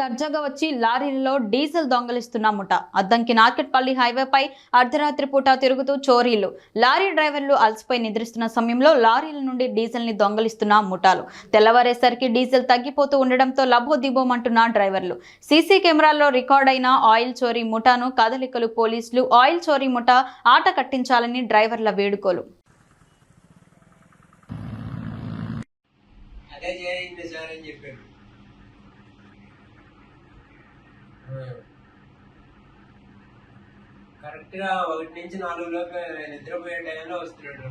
దర్జాగా వచ్చి లారీలలో డీజిల్ దొంగలిస్తున్న ముఠ అద్దంకి నార్కెట్పల్లి హైవేపై అర్ధరాత్రి పూట తిరుగుతూ చోరీలు. లారీ డ్రైవర్లు అలసిపోయి నిద్రిస్తున్న సమయంలో లారీల నుండి డీజిల్ని దొంగలిస్తున్న ముఠాలు. తెల్లవారేసరికి డీజిల్ తగ్గిపోతూ ఉండడంతో లభోదిబోమంటున్న డ్రైవర్లు. సీసీ కెమెరాల్లో రికార్డ్ అయిన ఆయిల్ చోరీ ముఠాను కదలికలు పోలీసులు ఆయిల్ చోరీ ముఠ ఆట కట్టించాలని డ్రైవర్ల వేడుకోలు. అదే చేయండి సార్ అని చెప్పాడు కరెక్ట్గా ఒకటి నుంచి నాలుగు లోపు నిద్రపోయే టైంలో వస్తున్నాడు.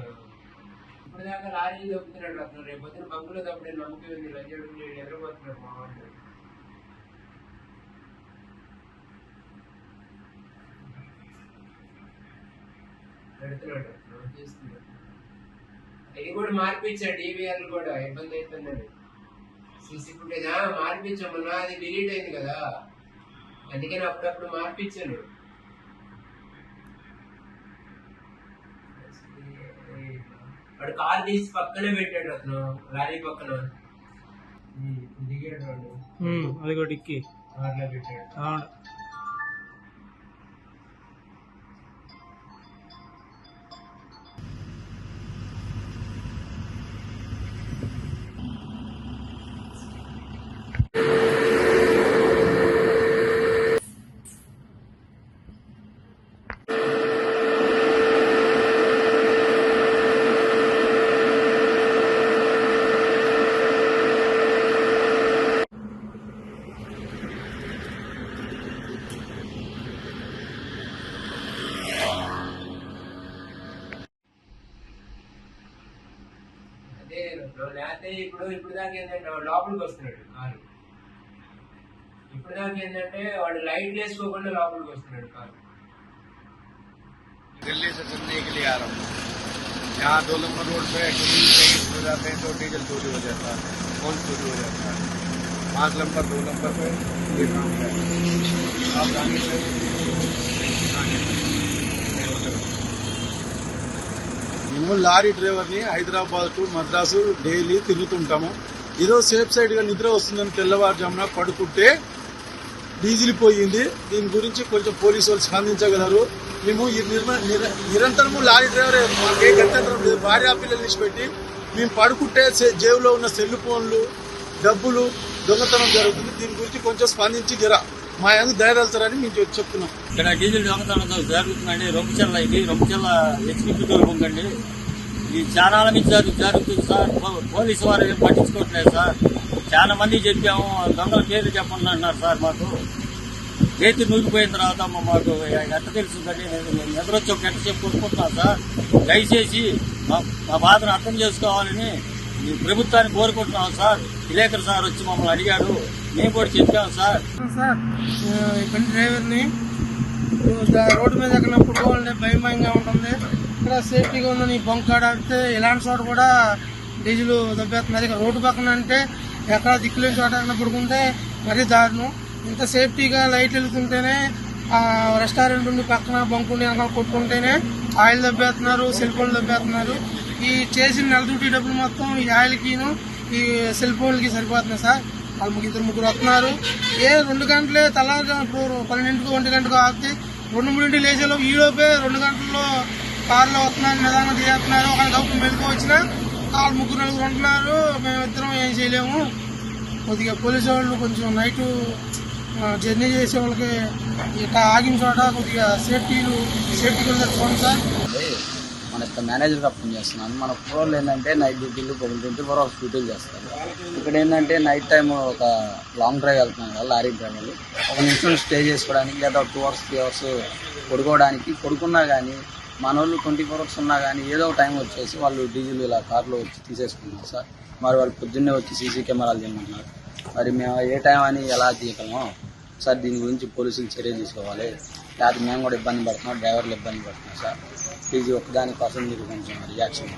ఇప్పుడు దాకా లారీలు దొక్కుతున్నాడు అతను రేపు పొద్దున బంకులో తప్పుడు నమ్మకం ఉంది లంజడు నిద్రపోతున్నాడు మా వాళ్ళు పెడుతున్నాడు. చేస్తున్నాడు ఇది కూడా మార్పించాడు డివిఆర్ కూడా. ఇబ్బంది అవుతుందని సీసీ ఫుటేజ్? మార్పించమన్నా అది డిలీట్ అయింది కదా. అందుకని అప్పుడప్పుడు మార్పించాను వాడు కార్ తీసి పక్కనే పెట్టాడు అతను లారీ పక్కన. దిగాడు వాడు. అది కూడా ఇక్కి కార్లో పెట్టాడు. అవును అదే లేకపోతే ఇప్పుడు ఇప్పుడు దాకా ఏంటంటే వాడు లోపలికి వస్తున్నాడు కారు ఇప్పుడు దాకా ఏంటంటే వాడు లైట్ వేసుకోకుండా లోపలికి వస్తున్నాడు కారు दिल्ली से चेन्नई के लिए आ रहा हूँ यहाँ दो नंबर रोड पे कहीं कहीं हो जाते हैं तो डीजल चोरी हो जाता है कौन चोरी हो जाता है पाँच नंबर दो नंबर पे ये काम है आप जाने से మేము లారీ డ్రైవర్ని హైదరాబాద్ టు మద్రాసు డైలీ తిరుగుతుంటాము. ఏదో సేఫ్ సైడ్గా నిద్ర వస్తుందని తెల్లవారుజామున పడుకుంటే డీజిల్ పోయింది. దీని గురించి కొంచెం పోలీసు వాళ్ళు స్పందించగలరు. మేము ఈ నిర్మ- నిర- నిరంతరము లారీ డ్రైవర్ మాకే ఏ గంటంతరం లేదు. భార్య పిల్లల్ని ఇచ్చిపెట్టి మేము పడుకుంటే సె- జేబులో ఉన్న సెల్ ఫోన్లు డబ్బులు దొంగతనం జరుగుతుంది. దీని గురించి కొంచెం స్పందించి జరా మా ఎందుకు దయదలుతారని మేము చెప్- చెప్తున్నాం. ఇక్కడ డీజిల్ దొంగతనం జరుగుతుందండి. రొంపిచెల్ల ఇది. రొంపిచెల్ల హెచ్పి పెట్రోల్ బంక్ అండి ఇది చాలా మంది జరుగు జరుగుతుంది సార్. పో- పోలీసు వారు ఏం పట్టించుకోవట్లేదు సార్. చాలా మంది చెప్పాము దొంగల పేర్లు చెప్పండి అంటున్నారు సార్ మాకు. చేతి నూగిపోయిన తర్వాత మాకు ఎంత తెలుస్తుందండి? నేను ఎదురొచ్చి ఒక గంట సేపు కొనుక్కుంటున్నాను సార్. దయచేసి మా మా బాధను అర్థం చేసుకోవాలని ఈ ప్రభుత్వాన్ని కోరుకుంటున్నాం సార్. విలేకరు సార్ వచ్చి మమ్మల్ని అడిగాడు. మేము కూడా చెప్పాము సార్. సార్ బండి డ్రైవర్ని రోడ్డు మీద ఎక్కినప్పుడు పోవాలంటే భయం భయంగా సేఫ్టీగా ఉందని ఈ బంక్ ఆడితే ఇలాంటి చోట కూడా డీజిల్ దెబ్బేస్తున్నారు ఇక రోడ్డు పక్కన అంటే ఎక్కడ దిక్కులేని చోట పడుకుంటే మరీ దారుణం. ఇంత సేఫ్టీగా లైట్ వెళ్తుంటేనే రెస్టారెంట్ ఉండి పక్కన బంక్ ఉండి కొట్టుకుంటేనే ఆయిల్ దెబ్బేస్తున్నారు సెల్ ఫోన్లు దెబ్బేస్తున్నారు. ఈ చేసిన నెల డ్యూటీ డబ్బులు మొత్తం ఈ ఆయిల్కిను ఈ సెల్ ఫోన్లకి సరిపోతున్నాయి సార్. వాళ్ళు ముగ్గురు ఇద్దరు ముగ్గురు వస్తున్నారు. ఏ రెండు గంటలే తెల్లారు ఇప్పుడు పన్నెండింటికి ఒంటి గంటకు ఆగితే రెండు మూడింటికి లేచేలో ఈ లోపే రెండు గంటల్లో కారులో వస్తున్నారు నిదానం చేస్తున్నారు ఒక డబ్బు మెలకు వచ్చినా వాళ్ళు ముగ్గురు నలుగురు ఉంటున్నారు. మేమిద్దరం ఏం చేయలేము. కొద్దిగా పోలీసు వాళ్ళు కొంచెం నైట్ జర్నీ చేసే వాళ్ళకి ఇట్లా ఆగిన చోట కొద్దిగా సేఫ్టీలు సేఫ్టీ కూడా చూడండి సార్. మన యొక్క మేనేజర్గా పనిచేస్తున్నాను మన పూర్వలు ఏంటంటే నైట్ డ్యూటీలు ట్వంటీ ఫోర్ అవర్స్ డ్యూటీలు చేస్తారు. ఇక్కడ ఏంటంటే నైట్ టైం ఒక లాంగ్ డ్రైవ్ వెళ్తున్నాం కదా లారీ డ్రైవర్లు ఒక నిమిషం స్టే చేసుకోవడానికి లేదా టూ అవర్స్ త్రీ అవర్స్ పడుకోవడానికి పడుకున్నా కానీ మన వాళ్ళు ట్వంటీ ఫోర్ అవర్స్ ఉన్నా కానీ ఏదో ఒక టైం వచ్చేసి వాళ్ళు డీజిల్ ఇలా కార్లో వచ్చి తీసేసుకున్నారు సార్. మరి వాళ్ళు పొద్దున్నే వచ్చి సీసీ కెమెరాలు చేయమన్నారు మరి మేము ఏ టైం అని ఎలా తీయగలము సార్ దీని గురించి పోలీసులు చర్య తీసుకోవాలి. లేకపోతే మేము కూడా ఇబ్బంది పడుతున్నాం డ్రైవర్లు ఇబ్బంది పడుతున్నాం సార్. ప్లీజ్ ఒక్కదాని కోసం మీరు కొంచెం రియాక్షన్